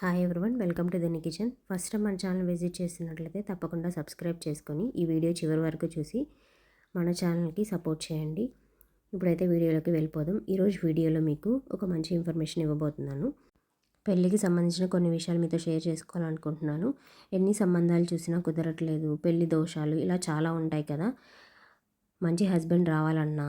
Hi everyone welcome to దిని kitchen first time మన channel visit చేస్తున్నట్లయితే తప్పకుండా సబ్స్క్రైబ్ చేసుకొని ఈ వీడియో చివరి వరకు చూసి మన ఛానల్కి సపోర్ట్ చేయండి. ఇప్పుడైతే వీడియోలోకి వెళ్ళిపోదాం. ఈరోజు వీడియోలో మీకు ఒక మంచి ఇన్ఫర్మేషన్ ఇవ్వబోతున్నాను. పెళ్ళికి సంబంధించిన కొన్ని విషయాలు మీతో షేర్ చేసుకోవాలనుకుంటున్నాను. ఎన్ని సంబంధాలు చూసినా కుదరట్లేదు పెళ్ళి దోషాలు ఇలా చాలా ఉంటాయి కదా. మంచి హస్బెండ్ రావాలన్నా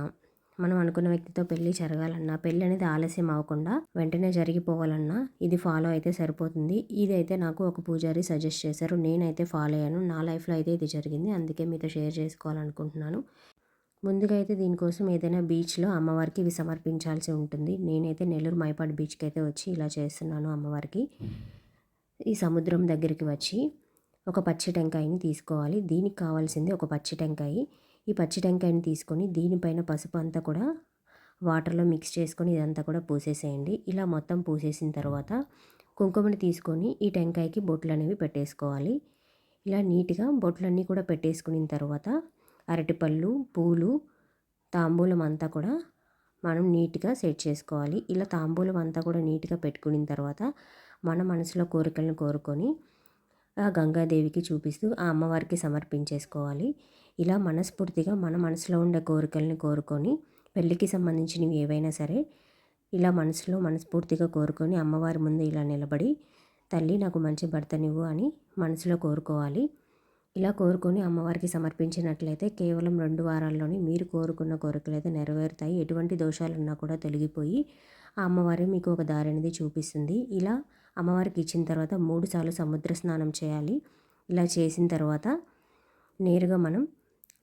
మనం అనుకున్న వ్యక్తితో పెళ్ళి జరగాలన్నా పెళ్ళి అనేది ఆలస్యం అవ్వకుండా వెంటనే జరిగిపోవాలన్నా ఇది ఫాలో అయితే సరిపోతుంది. ఇది అయితే నాకు ఒక పూజారి సజెస్ట్ చేశారు. నేనైతే ఫాలో అయ్యాను. నా లైఫ్లో అయితే ఇది జరిగింది. అందుకే మీతో షేర్ చేసుకోవాలనుకుంటున్నాను. ముందుగా అయితే దీనికోసం ఏదైనా బీచ్లో అమ్మవారికి ఇవి సమర్పించాల్సి ఉంటుంది. నేనైతే నెల్లూరు మైపాడు బీచ్కి అయితే వచ్చి ఇలా చేస్తున్నాను అమ్మవారికి. ఈ సముద్రం దగ్గరికి వచ్చి ఒక పచ్చి టెంకాయని తీసుకోవాలి. దీనికి కావాల్సింది ఒక పచ్చి టెంకాయ. ఈ పచ్చి టెంకాయని తీసుకొని దీనిపైన పసుపు అంతా కూడా వాటర్లో మిక్స్ చేసుకొని ఇదంతా కూడా పూసేసేయండి. ఇలా మొత్తం పూసేసిన తర్వాత కుంకుమని తీసుకొని ఈ టెంకాయకి బొట్లు అనేవి పెట్టేసుకోవాలి. ఇలా నీట్గా బొట్లన్నీ కూడా పెట్టేసుకున్న తర్వాత అరటిపళ్ళు పూలు తాంబూలం అంతా కూడా మనం నీట్గా సెట్ చేసుకోవాలి. ఇలా తాంబూలం అంతా కూడా నీట్గా పెట్టుకున్న తర్వాత మన మనసులో కోరికలను కోరుకొని ఆ గంగాదేవికి చూపిస్తూ ఆ అమ్మవారికి సమర్పించేసుకోవాలి. ఇలా మనస్ఫూర్తిగా మన మనసులో ఉండే కోరికల్ని కోరుకొని పెళ్ళికి సంబంధించినవి ఏవైనా సరే ఇలా మనసులో మనస్ఫూర్తిగా కోరుకొని అమ్మవారి ముందు ఇలా నిలబడి తల్లి నాకు మంచి భర్తనివ్వు అని మనసులో కోరుకోవాలి. ఇలా కోరుకొని అమ్మవారికి సమర్పించినట్లయితే కేవలం రెండు వారాల్లోనే మీరు కోరుకున్న కోరికలు అయితే నెరవేరుతాయి. ఎటువంటి దోషాలున్నా కూడా తొలగిపోయి ఆ అమ్మవారి మీకు ఒక దారి అనేది చూపిస్తుంది. ఇలా అమ్మవారికి ఇచ్చిన తర్వాత మూడు సార్లు సముద్ర స్నానం చేయాలి. ఇలా చేసిన తర్వాత నేరుగా మనం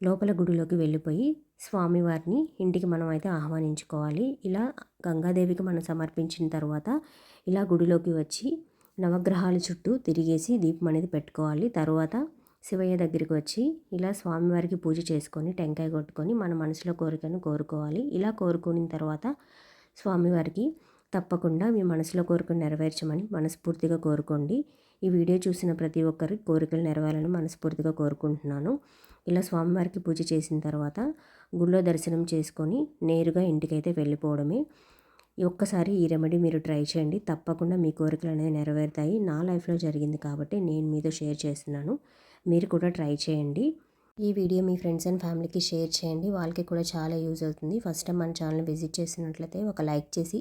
లోపల గుడిలోకి వెళ్ళిపోయి స్వామివారిని ఇంటికి మనం అయితే ఆహ్వానించుకోవాలి. ఇలా గంగాదేవికి మనం సమర్పించిన తర్వాత ఇలా గుడిలోకి వచ్చి నవగ్రహాల చుట్టూ తిరిగేసి దీపం అనేది పెట్టుకోవాలి. తర్వాత శివయ్య దగ్గరికి వచ్చి ఇలా స్వామివారికి పూజ చేసుకొని టెంకాయ కొట్టుకొని మన మనసులో కోరికను కోరుకోవాలి. ఇలా కోరుకున్న తర్వాత స్వామివారికి తప్పకుండా మీ మనసులో కోరికను నెరవేర్చమని మనస్ఫూర్తిగా కోరుకోండి. ఈ వీడియో చూసిన ప్రతి ఒక్కరి కోరికలు నెరవేరాలని మనస్ఫూర్తిగా కోరుకుంటున్నాను. ఇలా స్వామివారికి పూజ చేసిన తర్వాత గుళ్ళో దర్శనం చేసుకొని నేరుగా ఇంటికైతే వెళ్ళిపోవడమే. ఒక్కసారి ఈ రెమెడీ మీరు ట్రై చేయండి. తప్పకుండా మీ కోరికలు అనేది నెరవేరుతాయి. నా లైఫ్లో జరిగింది కాబట్టి నేను మీతో షేర్ చేస్తున్నాను. మీరు కూడా ట్రై చేయండి. ఈ వీడియో మీ ఫ్రెండ్స్ అండ్ ఫ్యామిలీకి షేర్ చేయండి. వాళ్ళకి కూడా చాలా యూజ్ అవుతుంది. ఫస్ట్ టైం మన ఛానల్ విజిట్ చేసినట్లయితే ఒక లైక్ చేసి